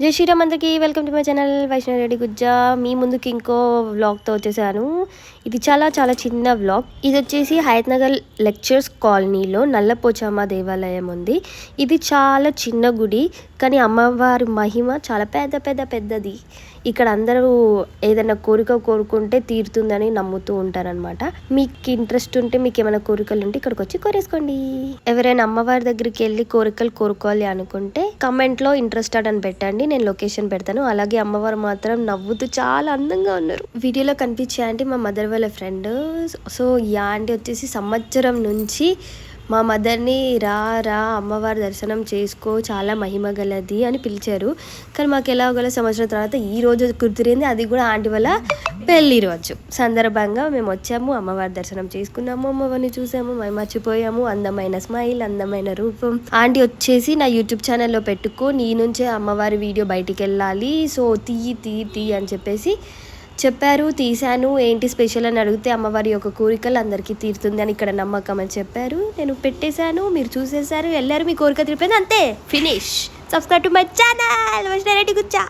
జై శ్రీరామ్ అందరికీ welcome to my channel Vaishnav Reddy Gujja మీ ముందుకి ఇంకో వ్లాగ్తో వచ్చేసాను. ఇది చాలా చాలా చిన్న వ్లాగ్ ఇది వచ్చేసి హయత్ నగర్ లెక్చర్స్ కాలనీలో నల్లపోచమ్మ దేవాలయం ఉంది. ఇది చాలా చిన్న గుడి కానీ అమ్మవారి మహిమ చాలా పెద్ద పెద్ద పెద్దది. ఇక్కడ అందరూ ఏదైనా కోరిక కోరుకుంటే తీరుతుందని నమ్ముతూ ఉంటారనమాట మీకు ఇంట్రెస్ట్ ఉంటే మీకు ఏమైనా కోరికలు ఉంటే ఇక్కడికి వచ్చి కోరేసుకోండి. ఎవరైనా అమ్మవారి దగ్గరికి వెళ్ళి కోరికలు కోరుకోవాలి అనుకుంటే కమెంట్లో ఇంట్రెస్ట్ ఇంట్రెస్టెడ్ అని పెట్టండి. నేను లొకేషన్ పెడతాను. అలాగే అమ్మవారు మాత్రం నవ్వుతూ చాలా అందంగా ఉన్నారు. వీడియోలో కనిపించే మా మదర్ వాళ్ళ ఫ్రెండ్ సో ఈ ఆంటీ వచ్చేసి సంవత్సరం నుంచి మా మదర్ని రా రా అమ్మవారి దర్శనం చేసుకో చాలా మహిమ గలది అని పిలిచారు. కానీ మాకు ఎలాగోలా సంవత్సరం తర్వాత ఈ రోజు కుదిరింది అది కూడా ఆంటీ వల్ల పెళ్ళి రోజు. సందర్భంగా మేము వచ్చాము అమ్మవారి దర్శనం చేసుకున్నాము అమ్మవారిని చూసాము మేము మర్చిపోయాము అందమైన స్మైల్ అందమైన రూపం. ఆంటీ వచ్చేసి నా యూట్యూబ్ ఛానల్లో పెట్టుకో నీ నుంచే అమ్మవారి వీడియో బయటికి వెళ్ళాలి సో తీయి తీ తీ అని చెప్పేసి చెప్పారు తీశాను. ఏంటి స్పెషల్ అని అడిగితే అమ్మవారి యొక్క కోరికలు అందరికీ తీరుతుంది అని ఇక్కడ నమ్మకం అని చెప్పారు. నేను పెట్టేశాను మీరు చూసేశారు వెళ్ళారు మీ కోరిక తీరిపోయింది. అంతే finish subscribe to my channel Vaishnav Guccha